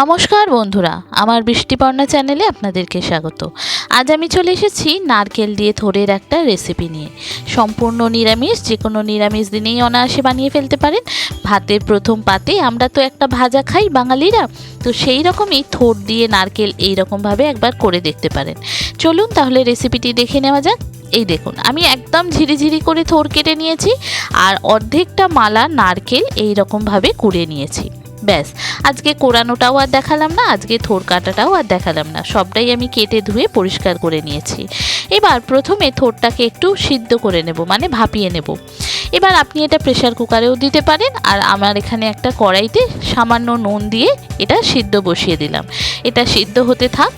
নমস্কার বন্ধুরা, আমার বৃষ্টিপর্ণা চ্যানেলে আপনাদেরকে স্বাগত। আজ আমি চলে এসেছি নারকেল দিয়ে থোড়ের একটা রেসিপি নিয়ে। সম্পূর্ণ নিরামিষ যে কোনো নিরামিষ দিনেই অনায়াসে বানিয়ে ফেলতে পারেন। ভাতের প্রথম পাতে আমরা তো একটা ভাজা খাই বাঙালিরা, তো সেই রকমই থোড় দিয়ে নারকেল এই রকমভাবে একবার করে দেখতে পারেন। চলুন তাহলে রেসিপিটি দেখে নেওয়া যাক। এই দেখুন, আমি একদম ঝিরিঝিরি করে থোড় কেটে নিয়েছি, আর অর্ধেকটা মালা নারকেল এই রকমভাবে কুড়ে নিয়েছি। ব্যাস, আজকে কোরানোটাও আর দেখালাম না, আজকে থোর কাটাটাও আর দেখালাম না, সবটাই আমি কেটে ধুয়ে পরিষ্কার করে নিয়েছি। এবার প্রথমে থোরটাকে একটু সিদ্ধ করে নেব মানে ভাপিয়ে নেব। এবার আপনি এটা প্রেশার কুকারেও দিতে পারেন, আর আমার এখানে একটা কড়াইতে সামান্য নুন দিয়ে এটা সিদ্ধ বসিয়ে দিলাম। এটা সিদ্ধ হতে থাক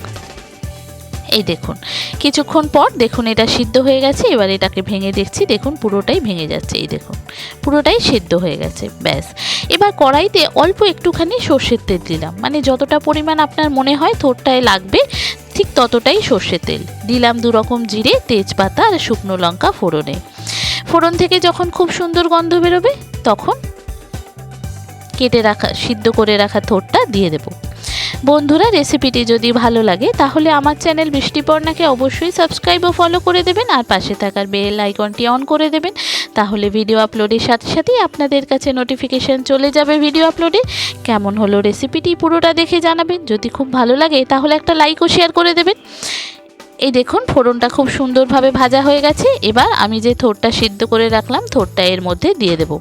এই দেখুন। কিছুক্ষণ পর দেখুন এটা সিদ্ধ হয়ে গেছে, এবার এটাকে ভেঙে দেখছি, দেখুন পুরোটাই ভেঙে যাচ্ছে, এই দেখুন। পুরোটাই সিদ্ধ হয়ে গেছে, ব্যাস। এবার কড়াইতে অল্প একটুখানি সর্ষের তেল দিলাম। মানে যতটা পরিমাণ আপনার মনে হয় থোরটায় লাগবে, ঠিক ততটাই সর্ষের তেল। দিলাম দু রকম জিরে, তেজপাতা আর শুকনো লঙ্কা ফোড়নে। ফোড়ন থেকে যখন খুব সুন্দর গন্ধ বেরোবে, তখন কেটে রাখা, সিদ্ধ করে রাখা থোরটা দিয়ে দেবো। বন্ধুরা রেসিপিটি যদি ভালো লাগে, তাহলে আমার চ্যানেল বৃষ্টিপর্ণাকে অবশ্যই সাবস্ক্রাইব ও ফলো করে দেবেন আর পাশে থাকার বেল আইকনটি অন করে দেবেন। তাহলে ভিডিও আপলোডের সাথে সাথেই আপনাদের কাছে নোটিফিকেশন চলে যাবে ভিডিও আপলোডে কেমন হলো রেসিপিটি পুরোটা দেখে জানাবেন। যদি খুব ভালো লাগে, তাহলে একটা লাইক ও শেয়ার করে দেবেন। এই দেখুন, ফোড়নটা খুব সুন্দরভাবে ভাজা হয়ে গেছে। এবার আমি যে থোরটা সিদ্ধ করে রাখলাম থোরটা এর মধ্যে দিয়ে দেবো।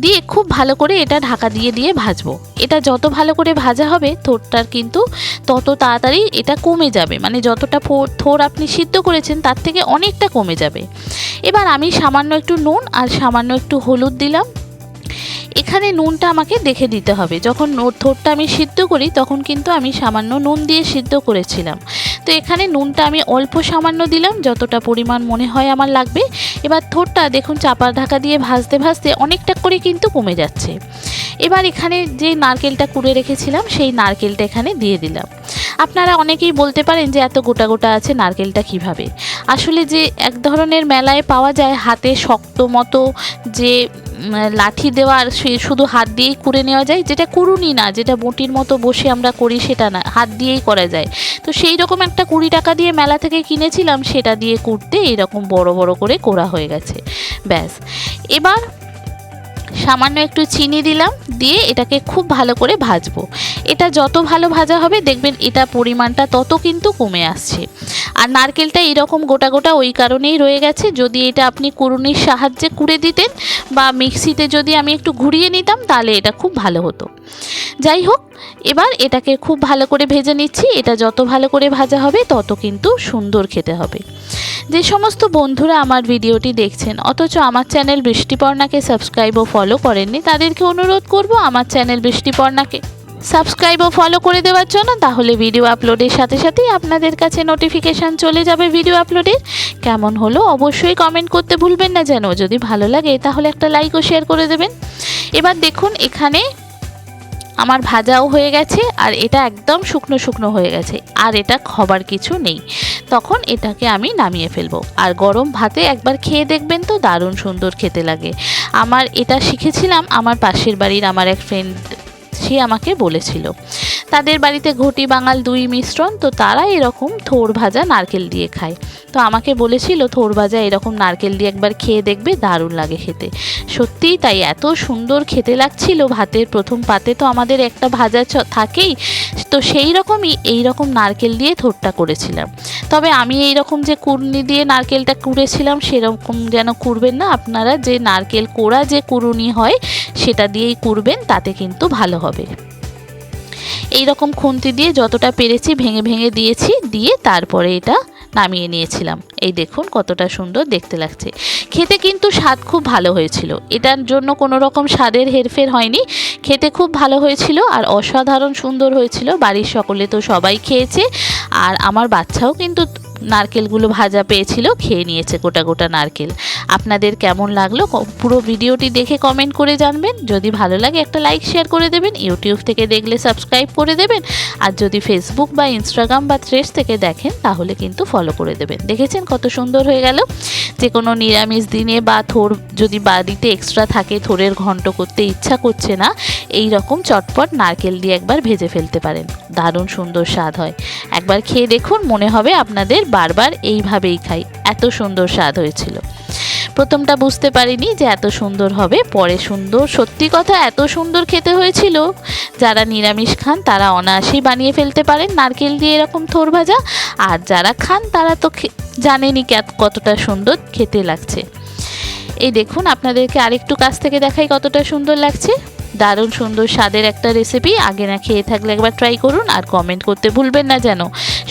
দিয়ে খুব ভালো করে এটা ঢাকা দিয়ে দিয়ে ভাজবো। এটা যত ভালো করে ভাজা হবে থোরটার কিন্তু তত তাড়াতাড়ি এটা কমে যাবে। মানে যতটা থোর আপনি সিদ্ধ করেছেন, তার থেকে অনেকটা কমে যাবে। এবার আমি সামান্য একটু নুন আর সামান্য একটু হলুদ দিলাম। এখানে নুনটা আমাকে দেখে দিতে হবে। যখন থোরটা আমি সিদ্ধ করি, তখন কিন্তু আমি সামান্য নুন দিয়ে সিদ্ধ করেছিলাম। তো এখানে নুনটা আমি অল্প সামান্য দিলাম, যতটা পরিমাণ মনে হয় আমার লাগবে। এবার থোরটা দেখুন চাপা ঢাকা দিয়ে ভাজতে ভাজতে অনেকটা করে কিন্তু কমে যাচ্ছে। এবার এখানে যে নারকেলটা কুড়ে রেখেছিলাম, সেই নারকেলটা এখানে দিয়ে দিলাম। আপনারা অনেকেই বলতে পারেন যে, এত গোটা গোটা আছে নারকেলটা কীভাবে? আসলে যে এক ধরনের মেলায় পাওয়া যায় হাতে শক্ত মতো যে লাঠি দেওয়ার শুধু হাত দিয়েই করে নেওয়া যায়, যেটা করুনি না, যেটা বটির মতো বসে আমরা করি সেটা না, হাত দিয়েই করা যায়। তো সেই রকম একটা কুড়ি টাকা দিয়ে মেলা থেকে কিনেছিলাম, সেটা দিয়ে কুড়তে এরকম বড় বড় করে করা হয়ে গেছে। ব্যাস। এবার সামান্য একটু চিনি দিলাম, দিয়ে এটাকে খুব ভালো করে ভাজবো। এটা যত ভালো ভাজা হবে, দেখবেন এটা পরিমাণটা তত কিন্তু কমে আসছে। আর নারকেলটা এরকম গোটা গোটা ওই কারণেই রয়ে গেছে। যদি এটা আপনি কুড়ুনির সাহায্যে কুড়ে দিতেন বা মিক্সিতে যদি আমি একটু ঘুরিয়ে নিতাম, তাহলে এটা খুব ভালো হতো। যাই হোক, এবার এটাকে খুব ভালো করে ভেজে নিচ্ছি। এটা যত ভালো করে ভাজা হবে, তত কিন্তু সুন্দর খেতে হবে। যে সমস্ত বন্ধুরা আমার ভিডিওটি দেখছেন, অথচ আমার চ্যানেল বৃষ্টিপর্ণাকে সাবস্ক্রাইব ও ফলো করেননি, তাদেরকে অনুরোধ করব আমার চ্যানেল বৃষ্টিপর্ণাকে সাবস্ক্রাইব ও ফলো করে দেওয়ার জন্য, তাহলে ভিডিও আপলোডের সাথে সাথেই আপনাদের কাছে নোটিফিকেশান চলে যাবে ভিডিও আপলোডের কেমন হলো অবশ্যই কমেন্ট করতে ভুলবেন না যেন, যদি ভালো লাগে তাহলে একটা লাইক ও শেয়ার করে দেবেন। এবার দেখুন এখানে আমার ভাজাও হয়ে গেছে, আর এটা একদম শুকনো শুকনো হয়ে গেছে, আর এটা খবার কিছু নেই। তখন এটাকে আমি নামিয়ে ফেলব। আর গরম ভাতে একবার খেয়ে দেখবেন তো দারুণ সুন্দর খেতে লাগে। আমার এটা শিখেছিলাম আমার পাশের বাড়ির আমার এক ফ্রেন্ড সে আমাকে বলেছিল। তাদের বাড়িতে ঘটি বাঙাল দুই মিশ্রণ, তো তারা এরকম থোর ভাজা নারকেল দিয়ে খায়। তো আমাকে বলেছিল, থোর ভাজা এরকম নারকেল দিয়ে একবার খেয়ে দেখবে, দারুণ লাগে খেতে। সত্যিই তাই, এত সুন্দর খেতে লাগছিল। ভাতের প্রথম পাতে তো আমাদের একটা ভাজা থাকেই, তো সেই রকমই এই রকম নারকেল দিয়ে থোরটা করেছিলাম। তবে আমি এই রকম যে কুড়নি দিয়ে নারকেলটা কুড়েছিলাম, সেরকম যেন কুড়বেন না। আপনারা যে নারকেল কোড়া যে কুড়ুনি হয়, সেটা দিয়েই কুড়বেন, তাতে কিন্তু ভালো হবে। এই রকম খুন্তি দিয়ে যতটা পেরেছি ভেঙে ভেঙে দিয়েছি, দিয়ে তারপরে এটা নামিয়ে নিয়েছিলাম। এই দেখুন কতটা সুন্দর দেখতে লাগছে। খেতে কিন্তু স্বাদ খুব ভালো হয়েছিল। এটার জন্য কোনো রকম স্বাদের হেরফের হয়নি। খেতে খুব ভালো হয়েছিল আর অসাধারণ সুন্দর হয়েছিল। বাড়ির সকলে তো সবাই খেয়েছে। আর আমার বাচ্চাও কিন্তু নারকেলগুলো ভাজা পেয়েছিল, খেয়ে নিয়েছে গোটা গোটা নারকেল। আপনাদের কেমন লাগল পুরো ভিডিওটি দেখে কমেন্ট করে জানবেন। যদি ভালো লাগে একটা লাইক শেয়ার করে দেবেন। ইউটিউব থেকে দেখলে সাবস্ক্রাইব করে দেবেন। আর যদি ফেসবুক বা ইনস্টাগ্রাম বা থ্রেস থেকে দেখেন, তাহলে কিন্তু ফলো করে দেবেন। দেখেছেন কত সুন্দর হয়ে গেল? যে কোনো নিরামিষ দিনে বা থোর যদি বাড়িতে এক্সট্রা থাকে, থোরের ঘন্ট করতে ইচ্ছা করছে না, এই রকম চটপট নারকেল দিয়ে একবার ভেজে ফেলতে পারেন। দারুণ সুন্দর স্বাদ হয়। একবার খেয়ে দেখুন, মনে হবে আপনাদের বারবার এইভাবেই খাই। এত সুন্দর স্বাদ হয়েছিল। প্রথমটা বুঝতে পারিনি যে এত সুন্দর হবে, পরে সুন্দর। সত্যি কথা, এত সুন্দর খেতে হয়েছিল। যারা নিরামিষ খান, তারা অনায়াসেই বানিয়ে ফেলতে পারেন। নারকেল দিয়ে এরকম থোর ভাজা। আর যারা খান, তারা তো কে- কতটা সুন্দর খেতে লাগছে। এই দেখুন, আপনাদেরকে আরেকটু কাছ থেকে দেখাই কতটা সুন্দর লাগছে। দারুণ সুন্দর স্বাদের একটা রেসিপি আগে না খেয়ে থাকলে একবার ট্রাই করুন। আর কমেন্ট করতে ভুলবেন না যেন।